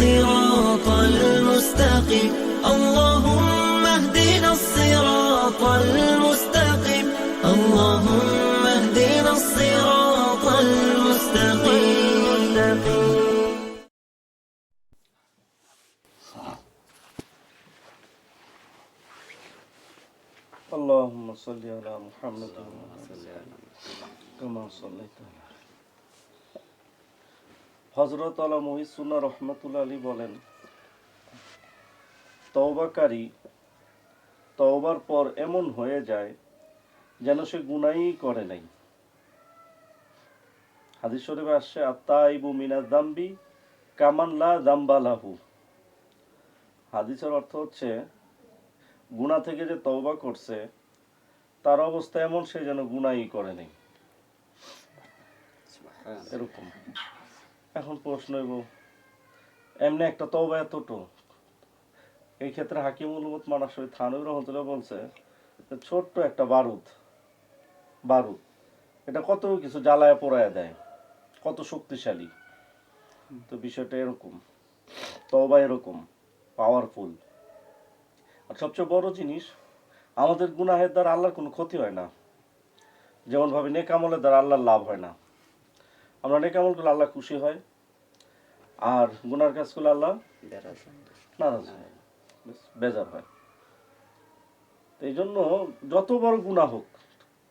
الصراط المستقيم. اللهم اهدنا الصراط المستقيم. اللهم اهدنا الصراط المستقيم. اللهم صل على محمد كما صليت على হজরত আলা মহিসুন্না রহমতুল্লা আলী বলেন, তওবাকারী তওবার পর এমন হয়ে যায় যেন সে গুনাই করে নাই। হাদিস শরীফে আসছে আত্মাইবু মিনা দাম্বি কামানলা দাম্বালাহু হাদিসের অর্থ হচ্ছে গুণা থেকে যে তওবা করছে, তার অবস্থা এমন সে যেন গুনাই করে নেই। এরকম। এখন প্রশ্ন হইব, এমনি একটা তওবা এতটো এই ক্ষেত্রে হাকিমুল উম্মত মানাসই থানুর রহমতুল্লাহ বলছে ছোট্ট একটা বারুদ বারুদ, এটা কত কিছু জ্বালায় পোড়ায় দেয়, কত শক্তিশালী। তো বিষয়টা এরকম, তওবা এরকম পাওয়ারফুল আর সবচেয়ে বড় জিনিস, আমাদের গুনাহের দ্বারা আল্লাহর কোনো ক্ষতি হয় না। যেমন ভাবে নেকামলের দ্বারা আল্লাহর লাভ হয় না। আমরা নেকামল করলে আল্লাহ খুশি হয় আর গুনার কাজ করলে আল্লাহ নারাজ হয় বেজার হয়। এই জন্য যত বড় গুণা হোক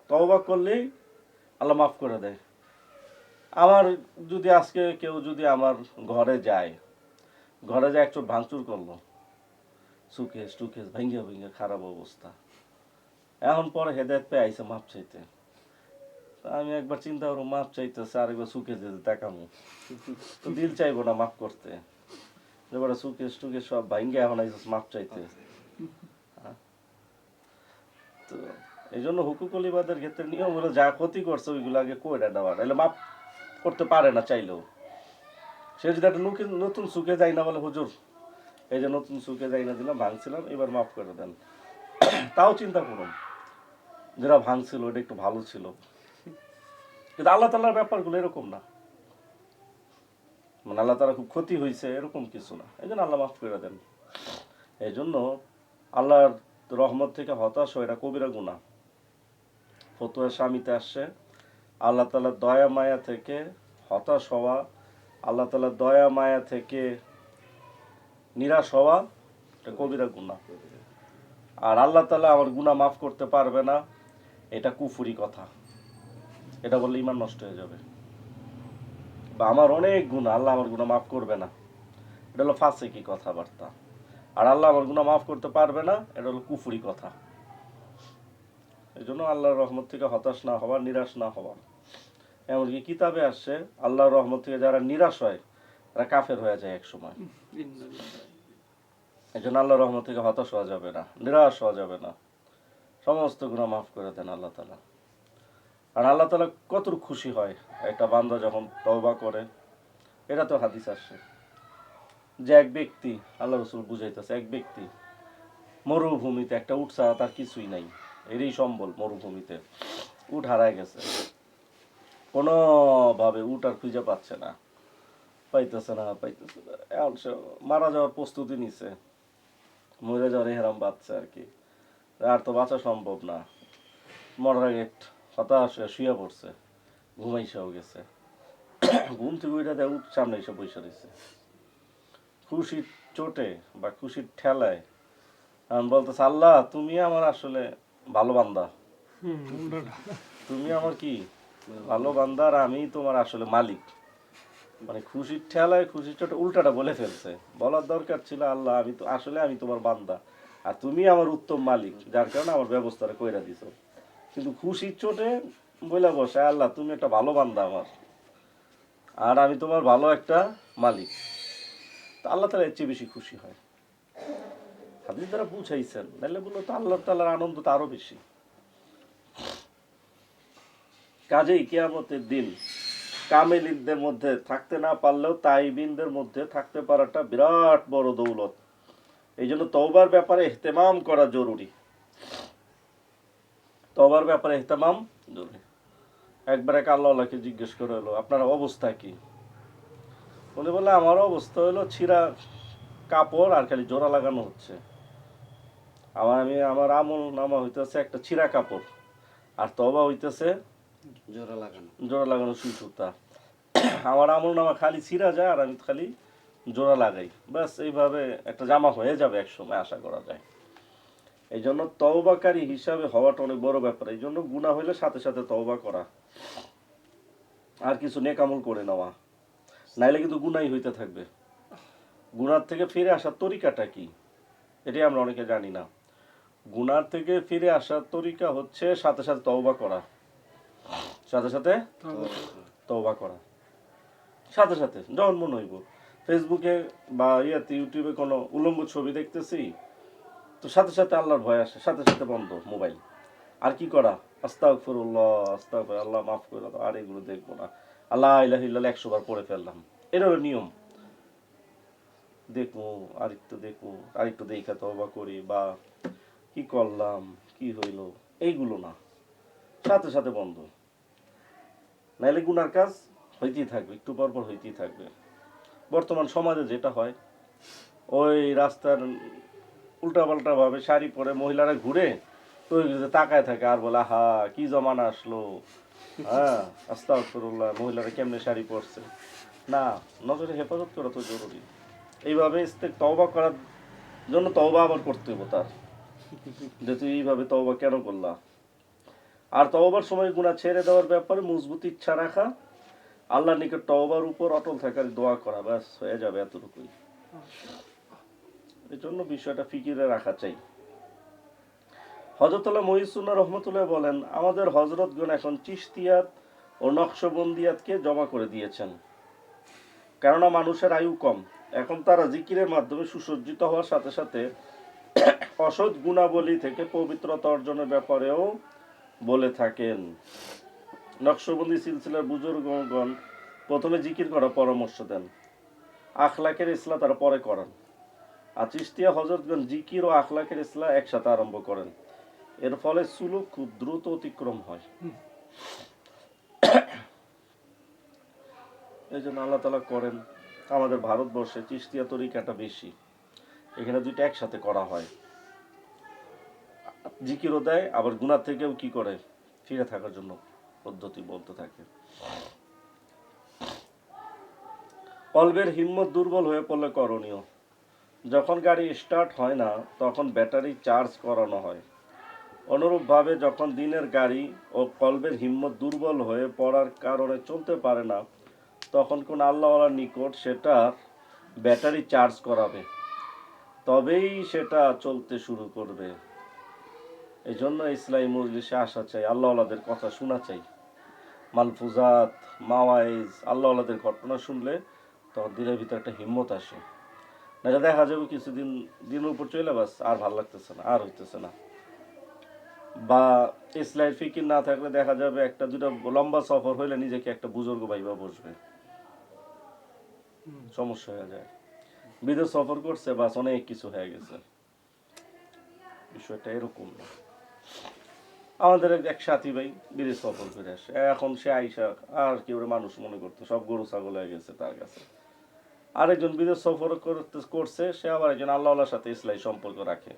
তওবা করলেই আল্লাহ মাফ করে দেয়। আমার যদি আজকে কেউ যদি আমার ঘরে যায় ঘরে যায় একটু ভাঙচুর করল সুকেশ টুকেশ ভেঙ্গে ভেঙ্গে খারাপ অবস্থা। এখন পরে হেদায়ত পেয়ে আইসে মাপ চাইতে। আমি একবার চিন্তা করব মাপ চাইতেছে আরেকবার সুকে যেতে দেখামো। তো দিল চাইব না মাফ করতে। এবারে সুকেশ টুকেশ সব ভাঙ্গে এখন আইসে মাপ চাইতে। হ্যাঁ। তো এই জন্য হুকুকুল ইবাদের ক্ষেত্রে নিয়ম হলো যা ক্ষতি করছে ওইগুলো আগে কইরা দেওয়া নাহলে মাপ করতে পারে না চাইলেও। সে যদি একটা নতুন নতুন সুখে যায় না বলে, হুজুর, এই যে নতুন সুখে যাই না দিলাম, ভাঙছিলাম, এবার মাফ করে দেন। তাও চিন্তা করুন। যেটা ভাঙছিল ওটা একটু ভালো ছিল। কিন্তু আল্লাহ তাল্লার ব্যাপারগুলো এরকম না। মানে আল্লাহ তালা খুব ক্ষতি হয়েছে এরকম কিছু না। এই জন্য আল্লাহ মাফ করে দেন। এই জন্য আল্লাহর রহমত থেকে হতাশ হয় এটা কবিরা গুণা ফতুয়া স্বামীতে আসছে। আল্লাহ তালার দয়া মায়া থেকে হতাশ হওয়া, আল্লাহ তালার দয়া মায়া থেকে নিরাশ হওয়া, এটা কবিরা গুণা আর আল্লাহ তালা আমার গুণা মাফ করতে পারবে না, এটা কুফুরি কথা। এটা বললে ইমান নষ্ট হয়ে যাবে। বা আমার অনেক গুণা আল্লাহ আমার গুণা মাফ করবে না। এটা হলো ফাঁসে কি কথাবার্তা। আর আল্লাহ আমার গুণা মাফ করতে পারবে না এটা হলো কুফুরি কথা। এই জন্য আল্লাহর রহমত থেকে হতাশ না হওয়া নিরাশ না হওয়া। এমনকি কিতাবে আসছে আল্লাহর রহমত থেকে যারা নিরাশ হয় তারা কাফের হয়ে যায় এক সময়। এই জন্য আল্লাহর রহমত থেকে হতাশ হওয়া যাবে না নিরাশ হওয়া যাবে না। সমস্ত গুণা মাফ করে দেন আল্লাহ তালা আর আল্লাহ তালা কত খুশি হয় একটা বান্দা যখন তওবা করে? এটা তো হাদিস আসছে। যে এক ব্যক্তি, আল্লাহ রসুল বুঝাইতেছে, এক ব্যক্তি মরুভূমিতে একটা উঠ ছাড়া তার কিছুই নাই। এরই সম্বল মরুভূমিতে। উঠ হারায় গেছে। কোনোভাবে উঠ আর খুঁজে পাচ্ছে না। পাইতেছে না পাইতেছে না। সে মারা যাওয়ার প্রস্তুতি নিছে। মরে যাওয়ার হেরাম বাচ্চা আর কি। আর তো বাঁচা সম্ভব না। মরার আগে হতাশ শুয়ে পড়ছে ঘুমাইছেও গেছে। ঘুম থেকে দেয় উঠ সামনে এসে বসে রয়েছে। খুশির চোটে বা খুশির ঠেলায় আমি বলতেছে আল্লাহ তুমি আমার আসলে ভালো বান্দা। তুমি আমার কি? ভালো বান্দা আর আমি তোমার আসলে মালিক। মানে খুশির ঠেলায় খুশির চোটে উল্টাটা বলে ফেলছে। বলার দরকার ছিল আল্লাহ আমি তো আসলে আমি তোমার বান্দা। আর তুমি আমার উত্তম মালিক যার কারণে আমার ব্যবস্থাটা কইরা দিছো। কিন্তু খুশির চোটে বলে বসে আল্লাহ, তুমি একটা ভালো বান্দা আমার। আর আমি তোমার ভালো একটা মালিক। তা আল্লাহ তালা এর চেয়ে বেশি খুশি হয়। হাদিস দ্বারা বুঝাইছেন নাহলে বলল তো আল্লাহ তালার আনন্দ তো আরও বেশি। কাজেই কেয়ামতের দিন কামেলিনদের মধ্যে থাকতে না পারলেও তাইবিনদের মধ্যে থাকতে পারাটা বিরাট বড় দৌলত। এই জন্য তওবার ব্যাপারে এহতেমাম করা জরুরি। তওবার ব্যাপারে এহতেমাম জরুরি একবার এক আল্লাহকে জিজ্ঞেস করে হলো আপনার অবস্থা কি? উনি বললে আমারও অবস্থা হলো ছিঁড়া কাপড় আর খালি জোড়া লাগানো হচ্ছে। আমার আমি আমার আমল নামা হইতেছে একটা ছিঁড়া কাপড় আর তবা হইতেছে জোড়া লাগানো। জোড়া লাগানো সুই সুতা। আমার আমল নামা খালি ছিঁড়া যায় আর আমি খালি জোড়া লাগাই। ব্যাস এইভাবে একটা জামা হয়ে যাবে এক সময় আশা করা যায়। এই জন্য তওবাকারী হিসাবে হওয়াটা অনেক বড় ব্যাপার। এই জন্য গুণা হইলে সাথে সাথে তওবা করা। আর কিছু নেকামল করে নেওয়া। নাইলে কিন্তু গুনাই হইতে থাকবে। গুনার থেকে ফিরে আসার তরিকাটা কি? এটাই আমরা অনেকে জানি না। গুনার থেকে ফিরে আসার তরিকা হচ্ছে সাথে সাথে তওবা করা। সাথে সাথে তওবা করা। সাথে সাথে যখন মনে হইব ফেসবুকে বা ইয়াতে ইউটিউবে কোনো উলম্ব ছবি দেখতেছি? তো সাথে সাথে আল্লাহর ভয় আসে, সাথে সাথে বন্ধ মোবাইল। আর কি করা? আস্তাগফিরুল্লাহ, আস্তাগফির আল্লাহ মাফ করে দাও, আর এগুলো দেখব না। আল্লাহ ইলাহা ইল্লাল্লাহ একশো বার পড়ে ফেললাম। হলো নিয়ম। দেখব, আরেকটু দেখব, আরেকটু দেখা তওবা করি, বা কি করলাম, কি হইল? এইগুলো না। সাথে সাথে বন্ধ। নাইলে গুনার কাজ হইতেই থাকবে, একটু পর পর হইতেই থাকবে। বর্তমান সমাজে যেটা হয়, ওই রাস্তার উল্টাপাল্টা ভাবে শাড়ি পরে মহিলারা ঘুরে তো তাকায় থাকে আর বলে হা কি জমানা আসলো? হ্যাঁ আস্তাগফিরুল্লাহ, মহিলারা কেমনে শাড়ি পরছে? না, নজরে হেফাজত করা তো জরুরি। এইভাবে ইস্তেক তওবা করার জন্য তওবা আবার করতে হইব তার। যে তুই এইভাবে তওবা কেন করলা? আর তওবার সময় গুণা ছেড়ে দেওয়ার ব্যাপারে মজবুত ইচ্ছা রাখা, আল্লাহর নিকট তওবার উপর অটল থাকার দোয়া করা, ব্যাস, হয়ে যাবে এতটুকুই। এই জন্য বিষয়টা ফিকিরে রাখা চাই। হজরতুল্লাহ মহিসুল্লাহ রহমতুল্লাহ বলেন, আমাদের হজরতগণ এখন চিস্তিয়াত ও নকশবন্দিয়াতকে জমা করে দিয়েছেন। কেননা মানুষের আয়ু কম, এখন তারা জিকিরের মাধ্যমে সুসজ্জিত হওয়ার সাথে সাথে অসৎ গুণাবলী থেকে পবিত্রতা অর্জনের ব্যাপারেও বলে থাকেন। নকশবন্দি সিলসিলার বুজুর্গগণ প্রথমে জিকির করার পরামর্শ দেন। আখলাকের ইসলা তারা পরে করান। আর চিস্তিয়া হজরতগঞ্জ জিকির ও আখলাকের ইসলা একসাথে আরম্ভ করেন। এর ফলে সুলুক খুব দ্রুত অতিক্রম হয়। এই জন্য আল্লাহ তালা করেন, আমাদের ভারতবর্ষে চিস্তিয়া তরিকাটা বেশি। এখানে দুইটা একসাথে করা হয়। জিকিরও দেয়, আবার গুণার থেকেও কি করে? ফিরে থাকার জন্য পদ্ধতি বলতে থাকে। কলবের হিম্মত দুর্বল হয়ে পড়লে করণীয়। যখন গাড়ি স্টার্ট হয় না, তখন ব্যাটারি চার্জ করানো হয়। অনুরূপভাবে যখন দিনের গাড়ি ও কলবের হিম্মত দুর্বল হয়ে পড়ার কারণে চলতে পারে না, তখন কোন আল্লাহওয়ালার নিকট সেটা ব্যাটারি চার্জ করাবে। তবেই সেটা চলতে শুরু করবে। এই জন্য ইসলামী মজলিসে আসা চাই, আল্লাহওয়ালাদের কথা শোনা চাই। মালফুজাত, মাওয়াইজ, আল্লাহওয়ালাদের ঘটনা শুনলে তখন দিনের ভিতরে একটা হিম্মত আসে। না দেখা যাবে কিছুদিন দিনের উপর চলে বাস আর ভালো লাগতেছে না আর হইতেছে না। বা ইসলামের ফিকির না থাকলে দেখা যাবে একটা দুটা লম্বা সফর হইলে নিজেকে একটা বুজুর্গ ভাইবা বসবে। সমস্যা হয়ে যায়। বিদেশ সফর করছে বাস অনেক কিছু হয়ে গেছে। বিষয়টা এরকম না। আমাদের এক- এক সাথী ভাই বিদেশ সফর করে আসে। এখন সে আইসা আর কি ওরে মানুষ মনে করতো সব গরু ছাগল হয়ে গেছে তার কাছে। আরেকজন বিদেশ সফর করতে করছে সে আবার একজন আল্লাহর সাথে ইসলাই সম্পর্ক রাখে।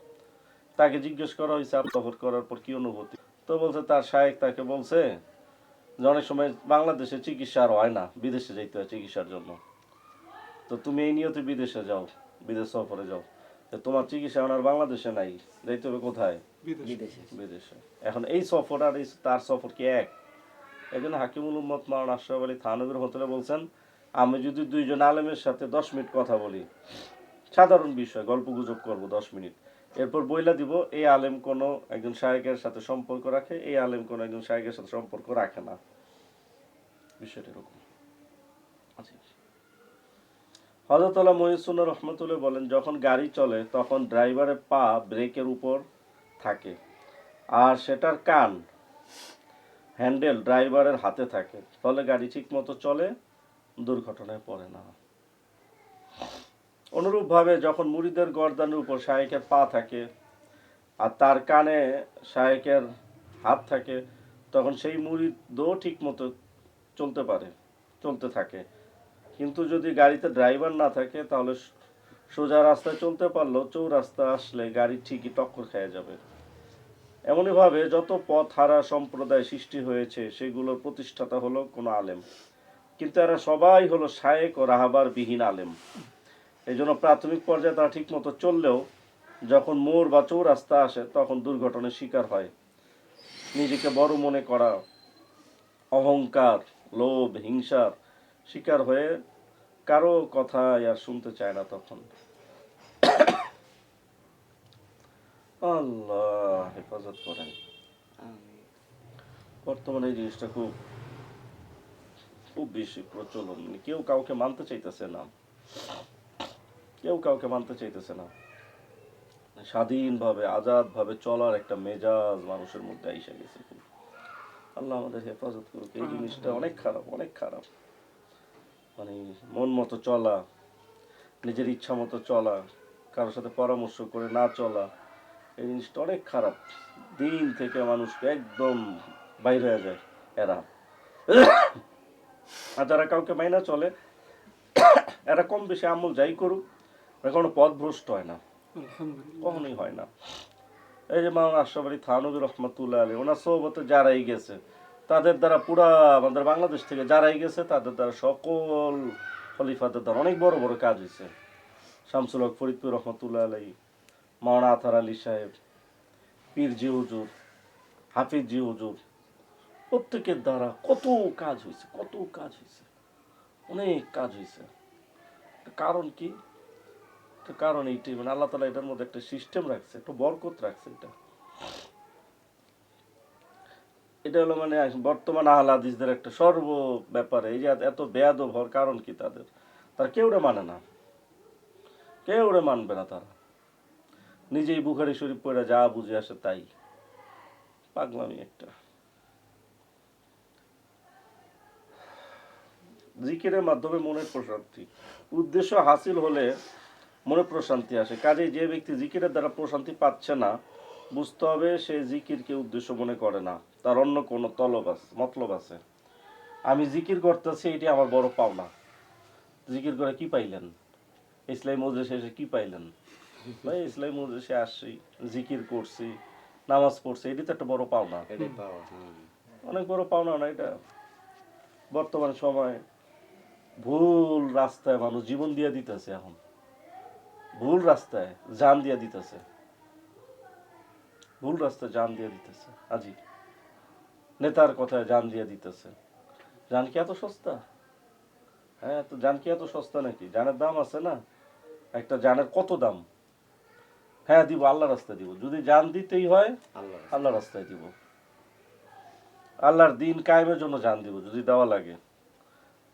তাকে জিজ্ঞেস করা হয়েছে আর সফর করার পর কি অনুভূতি? তো বলছে তার শায়েক তাকে বলছে যে অনেক সময় বাংলাদেশে চিকিৎসা আর হয় না বিদেশে যেতে হয় চিকিৎসার জন্য। তো তুমি এই নিয়তে বিদেশে যাও বিদেশ সফরে যাও। তো তোমার চিকিৎসা আর বাংলাদেশে নাই যাইতে হবে কোথায়? বিদেশে। বিদেশে। এখন এই সফর আর এই তার সফর কি এক? এই জন্য হাকিমুল উম্মত মাওলানা আশরাফ আলী থানবীর হোটেলে বলছেন আমি যদি দুইজন আলেমের সাথে দশ মিনিট কথা বলি, সাধারণ বিষয়, গল্প গুজব করব দশ মিনিট। এরপর বইলা দিব, এই আলেম কোনো একজন শায়েকের সাথে সম্পর্ক রাখে, এই আলেম কোনো একজন শায়েকের সাথে সম্পর্ক রাখে না। বিষয়টা এরকম। আচ্ছা। হজরতলা মহিসুল্লাহ রহমতুল্লাহ বলেন, যখন গাড়ি চলে, তখন ড্রাইভারের পা ব্রেকের উপর থাকে আর সেটার কান হ্যান্ডেল ড্রাইভারের হাতে থাকে। ফলে গাড়ি ঠিক মতো চলে দুর্ঘটনায় পড়ে না। অনুরূপভাবে যখন মুড়িদের গর্দানের উপর শায়েকের পা থাকে আর তার কানে শায়েকের হাত থাকে, তখন সেই মুড়িদও ঠিক মতো চলতে পারে, চলতে থাকে। কিন্তু যদি গাড়িতে ড্রাইভার না থাকে, তাহলে সোজা রাস্তায় চলতে পারলেও চৌরাস্তা আসলে গাড়ি ঠিকই টক্কর খেয়ে যাবে। এমনইভাবে যত পথ, হারা সম্প্রদায় সৃষ্টি হয়েছে, সেগুলোর প্রতিষ্ঠাতা হলো কোনো আলেম। কিন্তু এরা সবাই হলো শায়েক ও রাহাবার বিহীন আলেম। এই জন্য প্রাথমিক পর্যায়ে তারা ঠিক মতো চললেও যখন মোর বা চৌরাস্তা আসে তখন দুর্ঘটনার শিকার হয়। নিজেকে বড় মনে করা অহংকার লোভ হিংসার শিকার হয়ে কারও কথা আর শুনতে চায় না তখন। আল্লাহ হেফাজত করেন। বর্তমানে এই জিনিসটা খুব খুব বেশি প্রচলন। মানে কেউ কাউকে মানতে চাইতেছে না। কেউ কাউকে মানতে চাইতেছে না। স্বাধীনভাবে আজাদভাবে চলার একটা মেজাজ মানুষের মধ্যে এসে গেছে আল্লাহ আমাদের হেফাজত করুক এই জিনিসটা অনেক খারাপ অনেক খারাপ। মানে মন মতো চলা নিজের ইচ্ছা মতো চলা কারোর সাথে পরামর্শ করে না চলা এই জিনিসটা অনেক খারাপ। দিন থেকে মানুষকে একদম বাইরে হয়ে যায় এরা। আর যারা কাউকে মাইনা চলে এরা কম বেশি আমল যাই করুক পথ ভ্রষ্ট হয় না। কখনোই হয় না। এই যে মাওলানা আশরাফ আলী থানবী রহমতুল্লাহ আলী ওনার সহবতে যারাই গেছে তাদের দ্বারা পুরা আমাদের বাংলাদেশ থেকে যারাই গেছে তাদের দ্বারা সকল খলিফাদের দ্বারা অনেক বড় বড় কাজ হয়েছে। শামসুল হক ফরিদপুর রহমতুল্লাহ আলী মাওলানা আথার আলী সাহেব পীর জি হুজুর হাফিজ জি হুজুর প্রত্যেকের দ্বারা কত কাজ হয়েছে কত কাজ হয়েছে, অনেক কাজ হয়েছে। কারণ কি? কারণ এইটাই মানে আল্লাহ তালা এটার মধ্যে একটা সিস্টেম রাখছে, একটা বরকত রাখছে এটা। এটা হলো মানে বর্তমান আহল একটা সর্ব ব্যাপারে, এই যে এত বেয়াদব হওয়ার কারণ কি তাদের? তারা কেউরে মানে না। কেউরে মানবে না তারা। নিজেই বুখারি শরীফ পড়ে যা বুঝে আসে তাই। পাগলামি একটা। জিকিরের মাধ্যমে মনের প্রশান্তি। উদ্দেশ্য হাসিল হলে মনে প্রশান্তি আসে। কাজে যে ব্যক্তি জিকিরের দ্বারা প্রশান্তি পাচ্ছে না বুঝতে হবে সে জিকিরকে উদ্দেশ্য মনে করে না। তার অন্য কোনো তলব আছে মতলব আছে। আমি জিকির করতেছি এটি আমার বড় পাওনা। জিকির করে কি পাইলেন? ইসলাম মজলিসে এসে কি পাইলেন? ভাই ইসলাম মজলিসে আসছি জিকির করছি নামাজ পড়ছি এটি তো একটা বড় পাওনা। অনেক বড় পাওনা না এটা? বর্তমান সময় ভুল রাস্তায় মানুষ জীবন দিয়ে দিতেছে এখন। ভুল রাস্তায় জান দিয়ে দিতেছে। ভুল রাস্তায় জান দিয়ে দিতেছে। আজি নেতার কথায় জান দিয়ে দিতেছে। জান কি এত সস্তা? হ্যাঁ তো জান কি এত সস্তা নাকি? জানের দাম আছে না? একটা জানের কত দাম? হ্যাঁ দিব আল্লাহ রাস্তায় দিব। যদি জান দিতেই হয় আল্লাহ আল্লাহ রাস্তায় দিব। আল্লাহর দিন কায়েমের জন্য জান দিব যদি দেওয়া লাগে।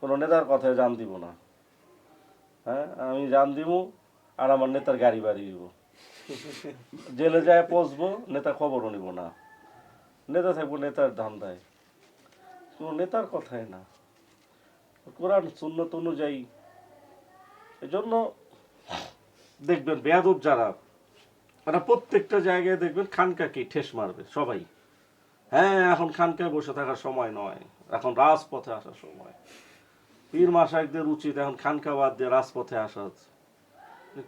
কোনো নেতার কথায় জান দিব না। হ্যাঁ আমি জান দিব আর আমার নেতার গাড়ি বাড়ি দিব। জেলে যায় পচবো নেতা খবরও নিব না। নেতা থাকব নেতার ধান দেয় কোনো নেতার কথাই না। কোরআন, সুন্নত অনুযায়ী। এজন্য দেখবেন বেয়াদব যারা, তারা প্রত্যেকটা জায়গায় দেখবেন খানকাকে ঠেস মারবে সবাই। হ্যাঁ এখন খানকায় বসে থাকার সময় নয়, এখন রাজপথে আসার সময়। পীর মাসাকদের উচিত এখন খানকা বাদ দিয়ে রাজপথে আসা হচ্ছে।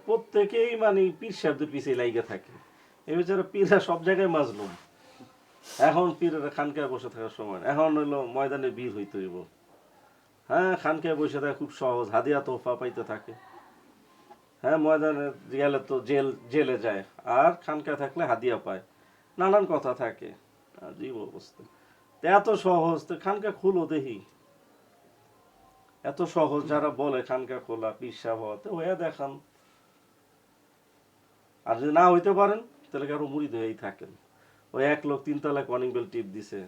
প্রত্যেকেই মানে পীর সাহেবদের পিছিয়ে লাইগে থাকে। এই বেচারা পীররা সব জায়গায় মাজলুম। এখন পীরেরা খানকায় বসে থাকার সময়। এখন হইল ময়দানে বীর হইতে হইব। হ্যাঁ খানকায় বসে থাকা খুব সহজ। হাদিয়া তোফা পাইতে থাকে। হ্যাঁ ময়দানে গেলে তো জেল, জেলে যায়। আর খানকায় থাকলে হাদিয়া পায়। নানান কথা থাকে। জীব অবস্থা। এত সহজ, তো খানকা খুলো দেখি এত সহজ যারা বলে খানকা খোলা, পিসা হওয়াতে হয়ে দেখান। আর যদি না হইতে পারেন, তাহলে কারও মুড়ি হয়েই থাকেন। ওই এক লোক তিনতলায় কনিং বেল টিপ দিছে।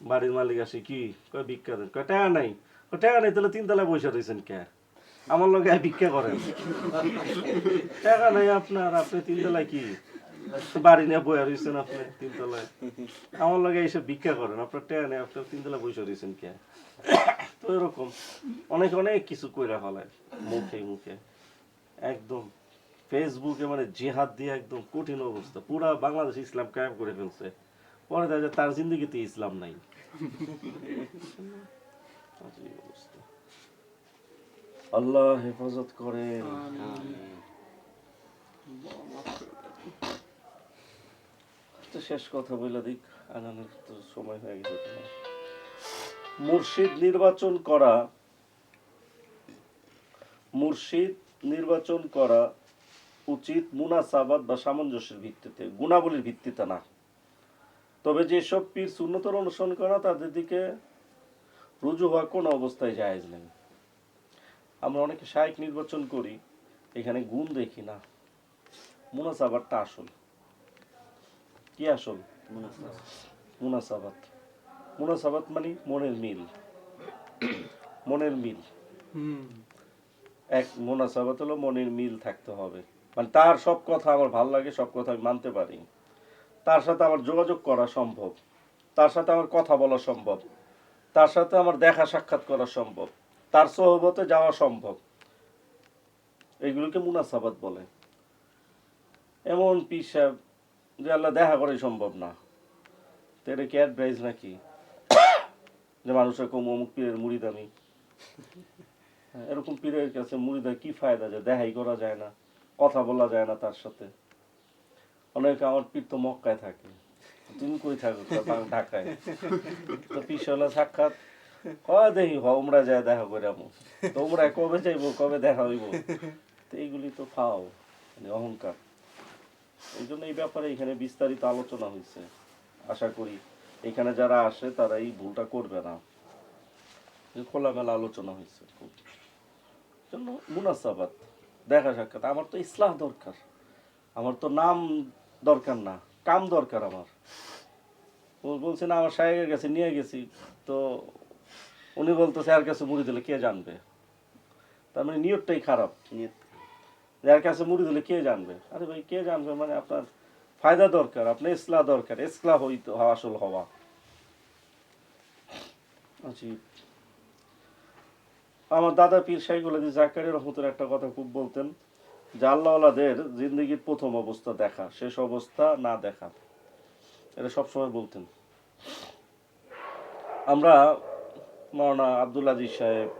বাড়ির মালিক আসে, কি? কয় ভিক্ষা দেন? কয়, টাকা নাই। কয়, টাকা নাই, তাহলে তিনতলায় বসে রয়েছেন কে? আমার লোক ভিক্ষা করেন। টাকা নাই আপনার, আপনি তিনতলায় কি? বাড়ি নিয়ে বয়ে রয়েছেন আপনি তিনতলায়। আমার লগে এসে ভিক্ষা করেন, আপনার টাকা নেই আপনার তিনতলায় বসে রয়েছেন কে? তো এরকম। অনেক অনেক কিছু কইরা মুখে মুখে। একদম ফেসবুকে মানে জেহাদ দিয়ে একদম কঠিন অবস্থা। পুরা বাংলাদেশ ইসলাম কায়েম করে ফেলছে। পরে দেখা তার জিন্দগিতে ইসলাম নাই। আল্লাহ হেফাজত করে। শেষ কথা বলে দিক। আজানের তো সময় হয়ে গেছে। মুর্শিদ নির্বাচন করা মুর্শিদ নির্বাচন করা উচিত মুনাসাবাদ বা সামঞ্জস্যের ভিত্তিতে গুণাবলীর ভিত্তিতে না। তবে যেসব পীর শূন্যতর অনুসরণ করা তাদের দিকে রুজু হওয়া কোনো অবস্থায় জায়েজ নেই। আমরা অনেকে শায়ক নির্বাচন করি এখানে গুণ দেখি না। মুনাসাবাদটা আসল। কি আসল? মুনাফা মুনাসাবাত মানে মনের মিল। মনের মিল। এক মুনাসাবাত হলো মনের মিল থাকতে হবে। মানে তার সব কথা আমার ভালো লাগে সব কথা আমি মানতে পারি। তার সাথে আমার যোগাযোগ করা সম্ভব। তার সাথে আমার কথা বলা সম্ভব। তার সাথে আমার দেখা সাক্ষাৎ করা সম্ভব। তার সহবতে যাওয়া সম্ভব। এগুলোকে মুনাসাবাত বলে। এমন পিসাব যে আল্লাহ দেখা করাই সম্ভব না। তো এটা কি অ্যাডভাইস নাকি? যে মানুষের কম অমুক পীরের মুড়ি দামি। হ্যাঁ, এরকম পীরের কাছে মুড়িদা কি ফায়দা যে দেখাই করা যায় না কথা বলা যায় না তার সাথে? অনেকে আমার পীর তো মক্কায় থাকে। তুমি কই থাকো? ঢাকায়। তো সাক্ষাৎ কয় দেখি হোমরা যায় দেখা করে আমু। তোমরা কবে যাইবো কবে দেখা হইব? তো এইগুলি তো ফাও মানে অহংকার। এই জন্য এই ব্যাপারে এখানে বিস্তারিত আলোচনা হয়েছে আশা করি এখানে যারা আসে তারা এই ভুলটা করবে না। খোলামেলা আলোচনা হয়েছে খুব। জন্য মুনাসাবাত দেখা সাক্ষাৎ। আমার তো ইসলাহ দরকার। আমার তো নাম দরকার না কাম দরকার আমার। ও বলছে না আমার সাহেবের কাছে নিয়ে গেছি। তো উনি বলতেছে আর কাছে মুড়ি দিলে কে জানবে? তার মানে নিয়তটাই খারাপ। নিয়ত। যার কাছে মুড়ি দিলে কে জানবে? আরে ভাই কে জানবে? মানে আপনার ফায়দা দরকার আপনার ইসলাহ দরকার। ইসলাহ হইতে আসল হওয়া। আমার দাদা পীর শাহিগুল আদি জাকারি রহমতের একটা কথা খুব বলতেন যে আল্লাহওয়ালাদের জিন্দগির প্রথম অবস্থা দেখা, শেষ অবস্থা না দেখা। এটা সবসময় বলতেন। আমরা মৌলানা আব্দুল আজিজ সাহেব,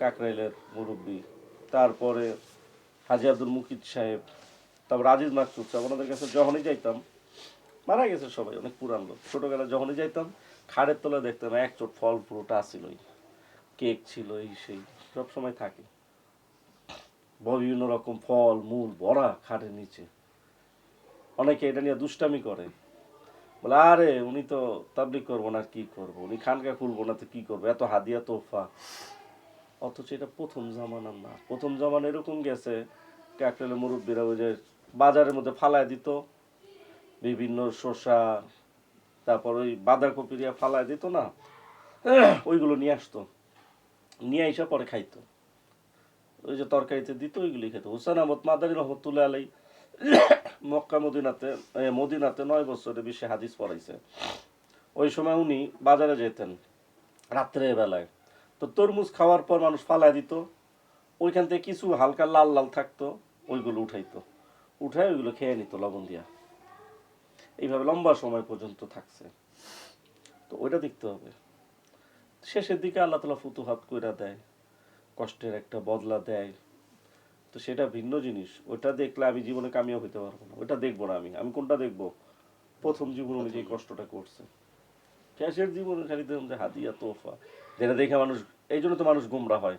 কাকরাইলের মুরব্বী, তারপরে হাজি আব্দুল মুকিদ সাহেব, তারপর আজিজ মাকসুদ সাহেব, ওনাদের কাছে যখনই যাইতাম, মারা গেছে সবাই, অনেক পুরান লোক। ছোটোবেলায় যখনই যাইতাম খাড়ের তলায় দেখতাম এক চোট ফল পুরোটা আসিলই। কেক ছিল, এই সেই, সব সময় থাকে। বিভিন্ন রকম ফল, মূল ভরা খাড়ের নিচে। অনেকে এটা নিয়ে দুষ্টামি করে। বলে, আরে, উনি তো তাবলিক করব না কি করব? উনি খানকা খুলবো না, তো কি করব? এত হাদিয়া তোফা। অথচ এটা প্রথম জামানার না। প্রথম জামানা এরকম গেছে কাকরেলের মুরব্বীরা ওই যে বাজারের মধ্যে ফালায় দিত। বিভিন্ন শসা তারপর ওই বাঁধাকপি দিয়ে ফালায় দিত না, ওইগুলো নিয়ে আসতো। নিয়ে এসে পরে খাইতো। ওই যে তরকারিতে দিত ওইগুলি খেত। হুসেন আহমদ মাদানী রহমতুল্লাহ আলাই মক্কা মদিনাতে মদিনাতে নয় বছরে বেশি হাদিস পড়াইছে। ওই সময় উনি বাজারে যেতেন, রাত্রে বেলায়। তো তরমুজ খাওয়ার পর মানুষ ফালায় দিত। ওইখান থেকে কিছু হালকা লাল লাল থাকতো, ওইগুলো উঠাইতো। উঠায় ওইগুলো খেয়ে নিত লবণ দিয়া। এইভাবে লম্বা সময় পর্যন্ত থাকছে। তো ওইটা দেখতে হবে। শেষের দিকে আল্লাহ তালা ফুতুহাত কইরা দেয় কষ্টের একটা বদলা দেয়। তো সেটা ভিন্ন জিনিস। ওটা দেখলে আমি জীবনে কামিয়াব হইতে পারব না। ওটা দেখব না আমি। আমি কোনটা দেখব? প্রথম জীবন উনি যে কষ্টটা করছে। শেষের জীবনে খালি দেখুন যে হাদিয়া তোফা যেটা দেখে মানুষ এই জন্য তো মানুষ গুমরা হয়।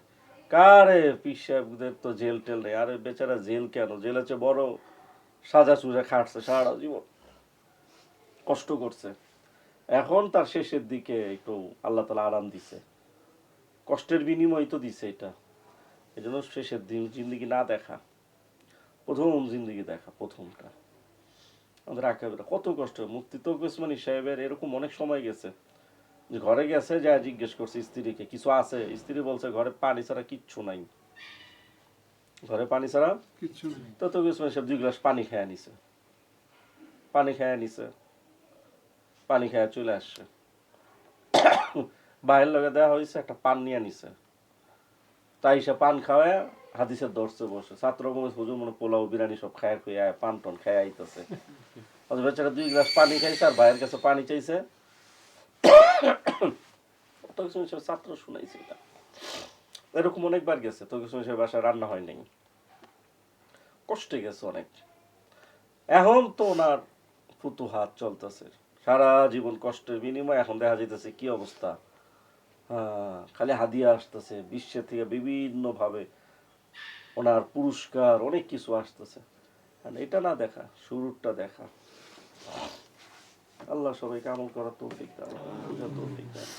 কারে পিসাবদের তো জেল টেল নেই। আরে বেচারা জেল কেন? জেল আছে বড় সাজা সুজা খাটছে সারা জীবন। কষ্ট করছে। এখন তার শেষের দিকে একটু আল্লাহ তালা আরাম দিছে। কষ্টের বিনিময় তো দিছে এটা। এই জন্য শেষের দিন জিন্দগি না দেখা। প্রথম জিন্দগি দেখা প্রথমটা। আমাদের আকাবেরা কত কষ্ট। মুক্তি তো ওসমানী সাহেবের এরকম অনেক সময় গেছে। যে ঘরে গেছে যা জিজ্ঞেস করছে স্ত্রীকে কিছু আছে? স্ত্রী বলছে ঘরে পানি ছাড়া কিচ্ছু নাই। ঘরে পানি ছাড়া? কিচ্ছু নেই। তো তো ওসমানী সাহেব দুই গ্লাস পানি খেয়ে নিছে। পানি খেয়ে নিছে। পানি খেয়ে চলে আসছে। বাইরের লগে দেওয়া হয়েছে একটা পান নিয়ে নিছে। তাই সে পান খাওয়ায় হাদিসের দর্শে বসে। ছাত্র হুজুর মনে পোলাও, বিরিয়ানি সব খায় খুঁয়ে পান টন খায় আইতেছে। বেচারা দুই গ্লাস পানি খাইছে আর ভাইয়ের কাছে পানি চাইছে। তখন সে ছাত্র শুনাইছে এরকম অনেকবার গেছে তো কিছু সে বাসায় রান্না হয় নাই। কষ্টে গেছে অনেক। এখন তো ওনার ফুতুহাত চলতেছে। সারা জীবন কষ্টের বিনিময় এখন দেখা যেতেছে কি অবস্থা? হ্যাঁ, খালি হাদিয়া আসতেছে বিশ্বের থেকে বিভিন্নভাবে ওনার পুরস্কার অনেক কিছু আসতেছে। আর এটা না দেখা শুরুটা দেখা। আল্লাহ সবাইকে আমল করার তৌফিক দান তৌফিক দান